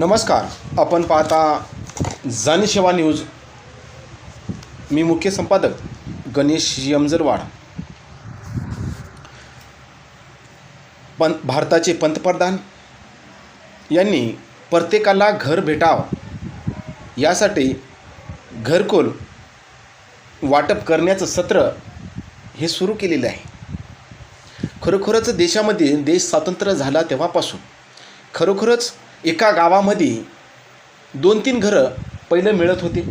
नमस्कार आपण पाहता जनसेवा न्यूज. मी मुख्य संपादक गणेश यमजरवाड पं भारताचे पंतप्रधान यांनी प्रत्येकाला घर भेटावं. यासाठी घरकुल वाटप करण्याचं सत्र हे सुरू केलेलं आहे. खरोखरच देशामध्ये देश स्वातंत्र्य झाला तेव्हापासून. खरोखरच एका गावामध्ये दोन तीन घरं पहिलं मिळत होते.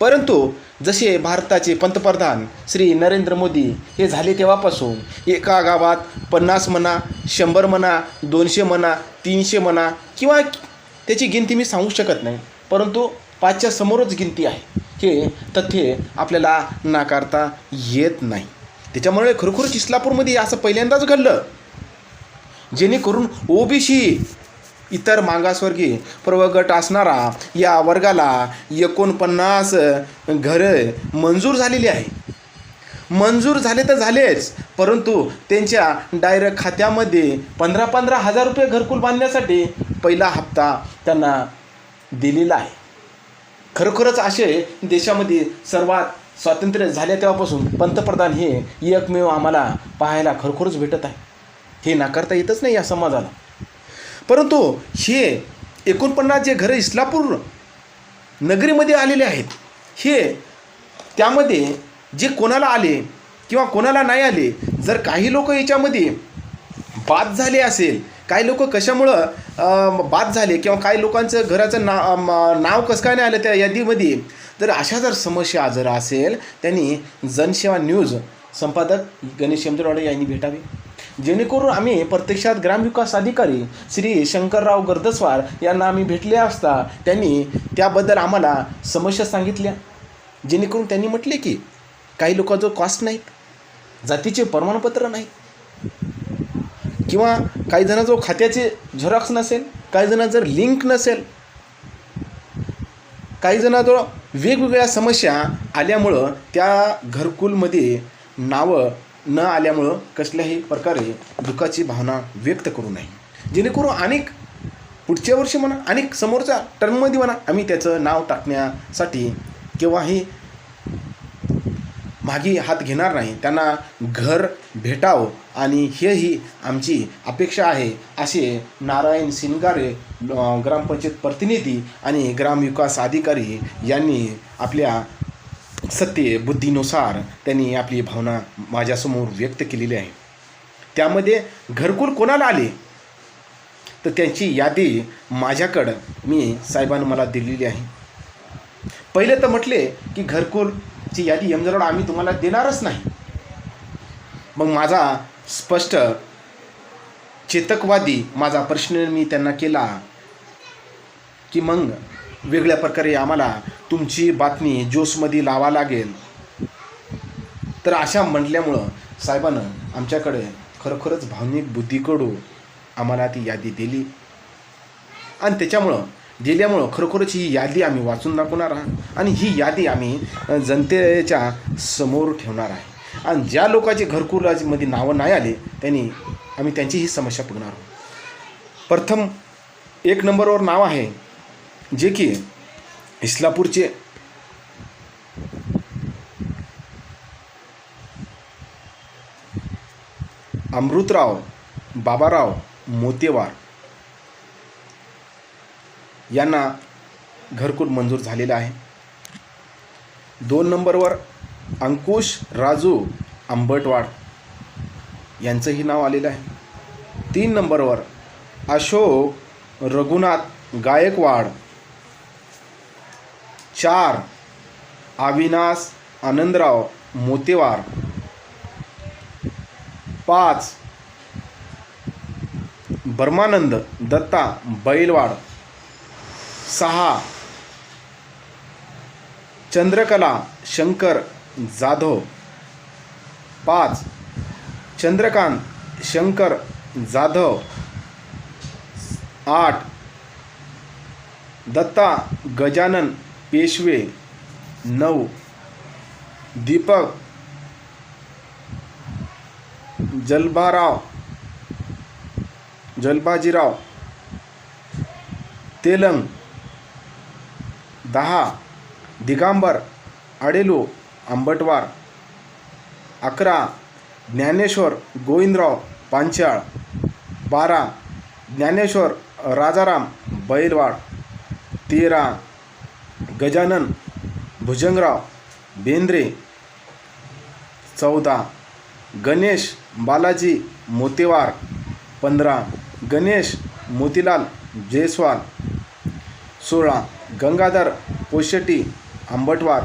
परंतु जसे भारताचे पंतप्रधान श्री नरेंद्र मोदी हे झाले तेव्हापासून एका गावात पन्नास म्हणा शंभर म्हणा दोनशे म्हणा तीनशे म्हणा किंवा त्याची गिनती मी सांगू शकत नाही. परंतु पाचच्या समोरच गिनती आहे. हे तथ्य आपल्याला नाकारता येत नाही. त्याच्यामुळे खरोखरच इस्लापूरमध्ये असं पहिल्यांदाच घडलं. जेणेकरून ओबीसी इतर मागासवर्गीय प्रवर्गट असणारा या वर्गाला एकोणपन्नास घरं मंजूर झालेली आहे. मंजूर झाले तर झालेच परंतु त्यांच्या डायरेक्ट खात्यामध्ये पंधरा पंधरा हजार रुपये घरकुल बांधण्यासाठी पहिला हप्ता त्यांना दिलेला आहे. खरोखरच असे देशामध्ये सर्वात स्वातंत्र्य झाले तेव्हापासून पंतप्रधान हे एकमेव आम्हाला पाहायला खरोखरच भेटत आहे. हे नाकारता येतच नाही या समाजाला. परंतु हे एकोणपन्नास जे घरं इस्लापूर नगरीमध्ये आलेले आहेत हे त्यामध्ये जे कोणाला आले किंवा कोणाला नाही आले जर काही लोक याच्यामध्ये बाद झाले असेल काही लोक कशामुळं बाद झाले किंवा काही लोकांचं घराचं ना नाव कसं काय नाही आलं त्या यादीमध्ये तर अशा जर समस्या जर असेल त्यांनी जनसेवा न्यूज संपादक गणेश यमजरवाडे यांनी भेटावे. जेणेकरून आम्ही प्रत्यक्षात ग्रामविकास अधिकारी श्री शंकरराव गर्दस्वार यांना आम्ही भेटले असता त्यांनी त्याबद्दल आम्हाला समस्या सांगितल्या. जेणेकरून त्यांनी म्हटले की काही लोकांजवळ कॉस्ट नाहीत जातीचे प्रमाणपत्र नाही किंवा काही जणांजवळ खात्याचे झेरॉक्स नसेल काही जणांजवळ जर लिंक नसेल काही जणांजवळ वेगवेगळ्या समस्या आल्यामुळं त्या घरकुलमध्ये नावं न आल्यामुळं कसल्याही प्रकारे दुःखाची भावना व्यक्त करू नये. जेणेकरून अनेक पुढच्या वर्षी म्हणा अनेक समोरच्या टर्ममध्ये म्हणा आम्ही त्याचं नाव टाकण्यासाठी केव्हाही मागे हात घेणार नाही. त्यांना घर भेटावं आणि हेही आमची अपेक्षा आहे असे नारायण सिंगारे ग्रामपंचायत प्रतिनिधी आणि ग्रामविकास अधिकारी यांनी आपल्या सत्य बुद्धीनुसार त्यांनी आपली भावना माझ्यासमोर व्यक्त केलेली आहे. त्यामध्ये घरकुल कोणाला आले? तर त्यांची यादी माझ्याकडं मी साहेबांनी मला दिलेली आहे. पहिले तर म्हटले की घरकुलची यादी यमजरोड आम्ही तुम्हाला देणारच नाही. मग माझा स्पष्ट चेतकवादी माझा प्रश्न मी त्यांना केला की मग वेगळ्या प्रकारे आम्हाला तुमची बातमी जोशमध्ये लावा लागेल. तर अशा म्हटल्यामुळं साहेबानं आमच्याकडे खरोखरच भावनिक बुद्धीकडून आम्हाला ती यादी दिली. आणि त्याच्यामुळं दिल्यामुळं खरोखरच ही यादी आम्ही वाचून दाखवणार आहात. आणि ही यादी आम्ही जनतेच्या समोर ठेवणार आहे. आणि ज्या लोकांचे घरकुलामध्ये नावं नाही आले त्यांनी आम्ही त्यांची ही समस्या बघणार आहोत. प्रथम एक नंबरवर नाव आहे. जे की इस्लापूरचे अमृतराव बाबाराव मोतेवार यांना घरकुल मंजूर झालेलं आहे. दोन नंबरवर अंकुश राजू आंबटवाड यांचंही नाव आलेलं आहे. तीन नंबरवर अशोक रघुनाथ गायकवाड चार अविनाश आनंदराव मोतेवार. पाच बर्मानंद दत्ता बैलवाड. सहा चंद्रकला शंकर जाधव. पाच चंद्रकांत शंकर जाधव. आठ दत्ता गजानन पेशवे नऊ. दीपक. जलभाराव जलबाजीराव. तेलंग. दहा. दिगांबर. आडेलो. आंबटवार. अकरा. ज्ञानेश्वर गोविंदराव पांचाळ. बारा. ज्ञानेश्वर राजाराम बैलवाड. तेरा. गजानन भुजंगराव बेंद्रे चौदा गणेश बालाजी मोतेवार पंधरा गणेश मोतीलाल जयस्वाल सोळा गंगाधर पोशेटी आंबटवार.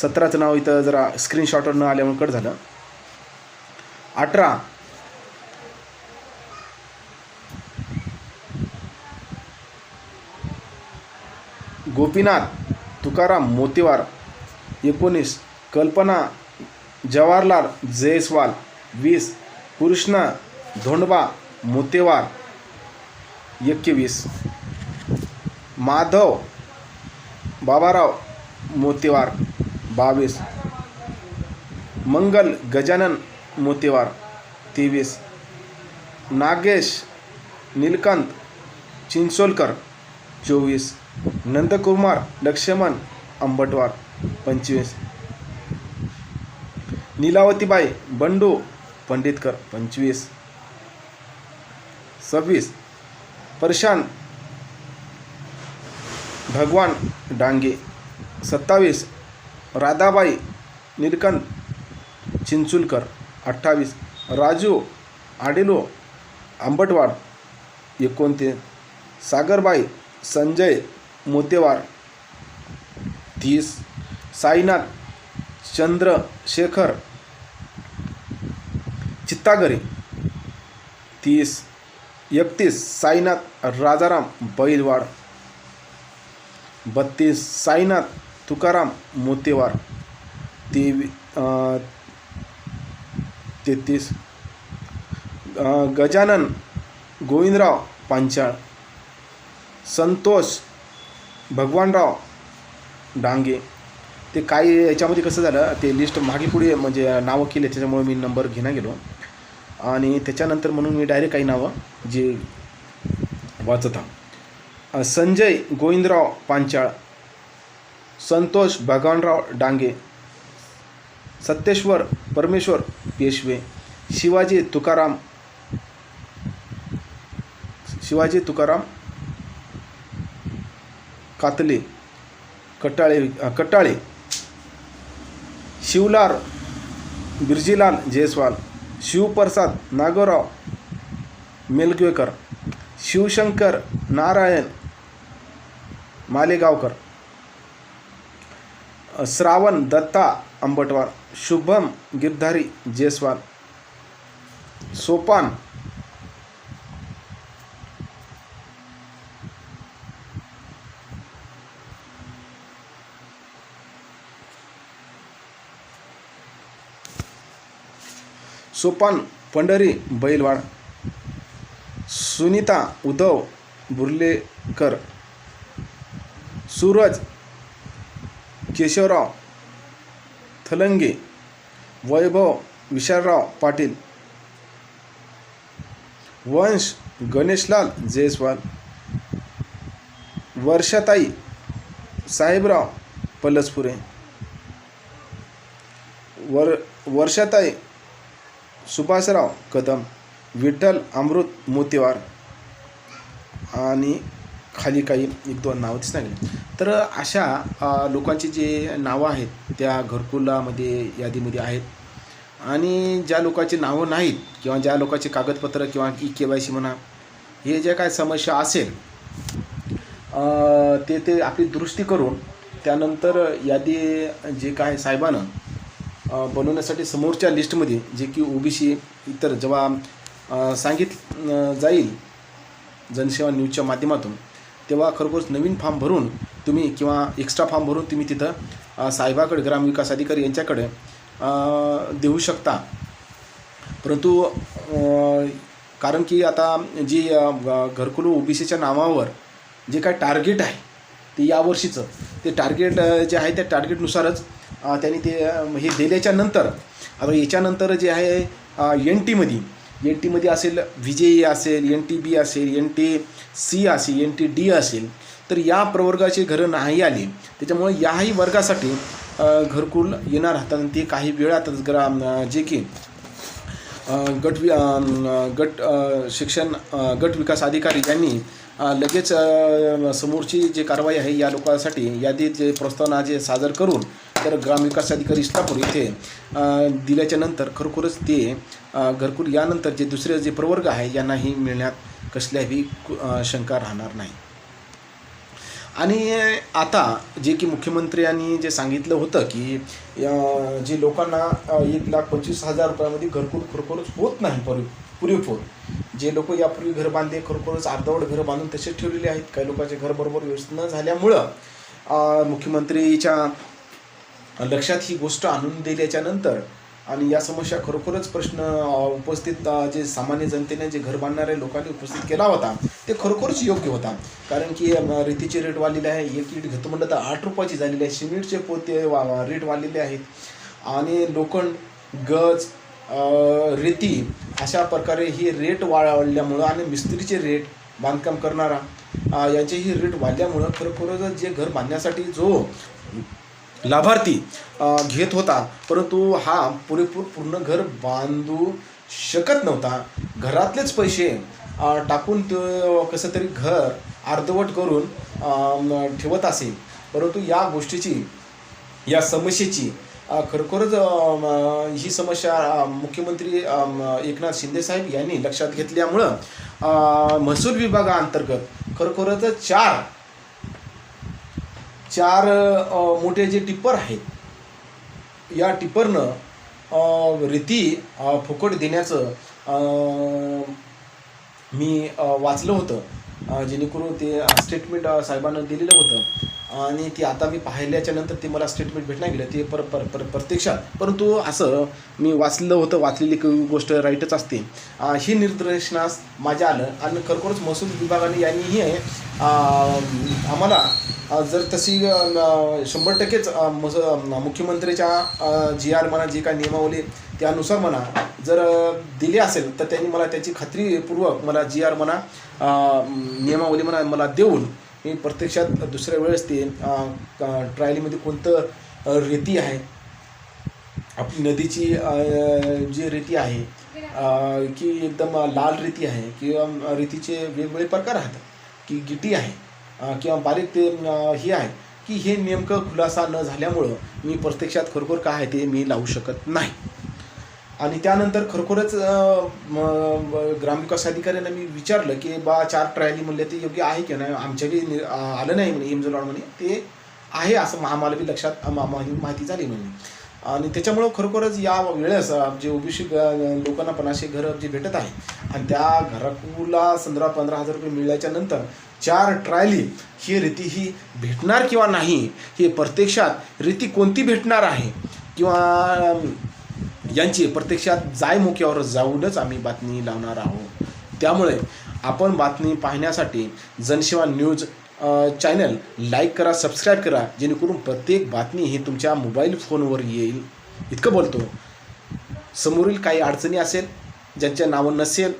सतराचं नाव इथं जरा स्क्रीनशॉटवर न आल्यामुळे कट झालं. अठरा गोपीनाथ तुकाराम मोतीवार एकोणीस कल्पना जवाहरलाल जयस्वाल वीस कृष्णा धोंडबा मोतेवार एकवीस माधव बाबाराव मोतेवार बावीस मंगल गजानन मोतेवार तेवीस नागेश नीलकांत चिंचोलकर चोवीस नंदकुमार लक्ष्मण अंबटवार पंचवीस. नीलावतीबाई बंडू पंडितकर पंचवीस. सव्वीस. परशान भगवान डांगे. सत्तावीस. राधाबाई निलकंत चिंचुलकर अठ्ठावीस. राजू आडेलो आंबटवाड एकोणतीस. सागरबाई संजय मोतेवार तीस साईनाथ चंद्रशेखर चित्तागरे तीस एकतीस साईनाथ राजाराम बैलवाड बत्तीस साईनाथ तुकाराम मोतेवार तेवी तेहतीस गजानन गोविंदराव पांचाळ संतोष भगवानराव डांगे. ते काही याच्यामध्ये कसं झालं ते लिस्ट मागे पुढे म्हणजे नावं केले त्याच्यामुळे मी नंबर घेणं गेलो. आणि त्याच्यानंतर म्हणून मी डायरेक्ट काही नावं जे वाचत संजय गोविंदराव पांचाळ संतोष भगवानराव डांगे सत्येश्वर परमेश्वर पेशवे शिवाजी तुकाराम शिवाजी तुकाराम कातले कटाळे कटाळे शिवलार बिरजीलाल जयस्वाल शिवप्रसाद नागोराव मेलगवेकर शिवशंकर नारायण मालेगावकर श्रावण दत्ता अंबटवार शुभम गिरधारी जयस्वाल सोपान सोपान पंढरी बैलवाड. सुनीता उद्धव बुर्लेकर. सूरज केशवराव थलंगे. वैभव विशालराव पाटील. वंश गणेशलाल जयस्वाल. वर्षाताई साहेबराव पलसपुरे. वर वर्षाताई सुभाषराव कदम विठ्ठल अमृत मोतीवार आणि खाली काही एक दोन नावं दिसत लागली. तर अशा लोकांची जे नावं आहेत त्या घरकुलामध्ये यादीमध्ये आहेत. आणि ज्या लोकांची नावं नाहीत किंवा ज्या लोकांचे कागदपत्र किंवा ई के वाय सी म्हणा हे जे काय समस्या असेल ते ते आपली दुरुस्ती करून त्यानंतर यादी जे काय साहेबानं बनवण्यासाठी समोरच्या लिस्टमध्ये जे की ओबीसी इतर जेव्हा सांगित जाईल जनसेवा न्यूजच्या माध्यमातून तेव्हा खरोखरच नवीन फॉर्म भरून तुम्ही किंवा एक्स्ट्रा फॉर्म भरून तुम्ही तिथं साहेबाकडे ग्रामविकास अधिकारी यांच्याकडे देऊ शकता. परंतु कारण की आता जी घरकुलू ओ बी ओबीसीच्या नावावर जे काय टार्गेट आहे ते यावर्षीचं ते टार्गेट जे आहे त्या टार्गेटनुसारच त्यांनी ते हे दिल्याच्या नंतर आता याच्यानंतर जे आहे एन टीमध्ये एन टीमध्ये असेल विजयी असेल एन टी बी असेल एन टी सी असेल एन टी डी असेल तर या प्रवर्गाची घरं नाही आली. त्याच्यामुळे याही वर्गासाठी घरकुल येणार राहतात आणि ते काही वेळातच ग्रा जे की गट वि गट शिक्षण गट विकास अधिकारी यांनी लगेच समोरची जी कारवाई आहे या लोकांसाठी यादीत जे प्रस्तावना जे सादर करून तर ग्रामविकास अधिकारी इस्लापूर येथे दिल्याच्यानंतर दिल्याच्या नंतर खरोखरच ते घरकुल यानंतर जे दुसरे जे प्रवर्ग आहे यांनाही मिळण्यात कसल्याही शंका राहणार नाही. आणि आता जे की मुख्यमंत्र्यांनी जे सांगितलं होतं की जे लोकांना एक लाख पंचवीस हजार रुपयामध्ये घरकुल खरोखरच होत नाही पुरे पुरेपूर. जे लोक यापूर्वी घर बांधले खरोखरच अर्धवट घर बांधून तसेच ठेवलेले आहेत. काही लोकांचे घर बरोबर व्यवस्थित न झाल्यामुळं मुख्यमंत्रीच्या लक्षात ही गोष्ट आणून दिल्याच्यानंतर आणि या समस्या खरोखरच प्रश्न उपस्थित जे सामान्य जनतेने जे घर बांधणाऱ्या लोकांनी उपस्थित केला होता ते खरोखरच योग्य होता. कारण की अ, रेतीचे रेट वाढलेले आहे एक इट घेतो म्हणलं तर आठ रुपयाची झालेली आहे सिमेंटचे पोते वा रेट वाढलेले आहेत. आणि लोखंड गज रेती अशा प्रकारे ही रेट वाढल्यामुळं आणि मिस्त्रीचे रेट बांधकाम करणारा अ, यांचेही रेट वाढल्यामुळं खरोखरच जे घर बांधण्यासाठी जो लाभार्थी घेत होता. परंतु हा पुरेपूर पूर्ण घर बांधू शकत नव्हता. घरातलेच पैसे टाकून तो कसं तरी घर अर्धवट करून ठेवत असेल परंतु या गोष्टीची या समस्येची खरोखरच ही समस्या मुख्यमंत्री एकनाथ शिंदेसाहेब यांनी लक्षात घेतल्यामुळं महसूल विभागाअंतर्गत खरोखरच चार चार मोठे जे टिप्पर आहेत या टिप्परनं रीती रेती फुकट देण्याचं मी वाचलं होतं. जेणेकरून ते स्टेटमेंट साहेबांना दिलेलं होतं. आणि ते आता मी पाहिल्याच्या नंतर ते मला स्टेटमेंट भेटणार गेलं. ते पर पर पर प्रत्यक्षात. परंतु असं मी वाचलं होतं वाचलेली गोष्ट राईटच असते. हे निर्देशनास माझ्या आलं. आणि खरोखरच महसूल विभागाने यांनीही आम्हाला जर तशी शंभर टक्केच अ, मस मुख्यमंत्र्याच्या जी आर म्हणा जी काय नियमावली त्यानुसार म्हणा जर दिली दिले असेल तर त्यांनी मला त्याची खात्रीपूर्वक मला जी आर म्हणा नियमावली म्हणा मला देऊन मी प्रत्यक्षात दुसऱ्या वेळेस ते ट्रायलीमध्ये कोणतं रेती आहे आपली नदीची जी रेती आहे की एकदम लाल रेती आहे किंवा रेतीचे वेगवेगळे प्रकार आहेत की गिटी आहे किंवा बारीक ते हे आहे की हे नेमकं खुलासा न झाल्यामुळं मी प्रत्यक्षात खरोखर काय आहे ते मी लावू शकत नाही. आणि त्यानंतर खरोखरच ग्रामविकास अधिकाऱ्यांना मी विचारलं की बा चार ट्रायली म्हणले ते योग्य आहे की नाही? आमच्या बी आलं नाही म्हणे एमजलॉड म्हणे. ते आहे असं आम्हाला बी लक्षात माहिती झाली म्हणे. आणि त्याच्यामुळं खरोखरच या वेळेस जे ओबीसी लोकांना पण असे घरं जे भेटत आहे आणि त्या घराकुला पंधरा पंधरा हजार रुपये मिळाल्याच्या नंतर चार ट्रायली ही रीती ही भेटणार किंवा नाही हे प्रत्यक्षात रीती कोणती भेटणार आहे? किंवा यांची प्रत्यक्षात जाय मुख्यावर जाऊनच आम्ही बातमी लावणार आहोत. त्यामुळे आपण बातमी पाहण्यासाठी जनसेवा न्यूज चॅनल लाईक करा सबस्क्राईब करा जेणेकरून प्रत्येक बातमी ही तुमच्या मोबाईल फोनवर येईल. इतकं बोलतो. समोरील काही अडचणी असेल ज्यांच्या नावं नसेल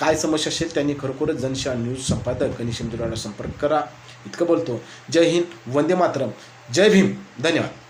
काय समस्या असेल त्यांनी खरोखरच जनशा न्यूज संपादक गणेश इंदुराला संपर्क करा. इतकं बोलतो. जय हिंद वंदे मातरम. जय भीम. धन्यवाद.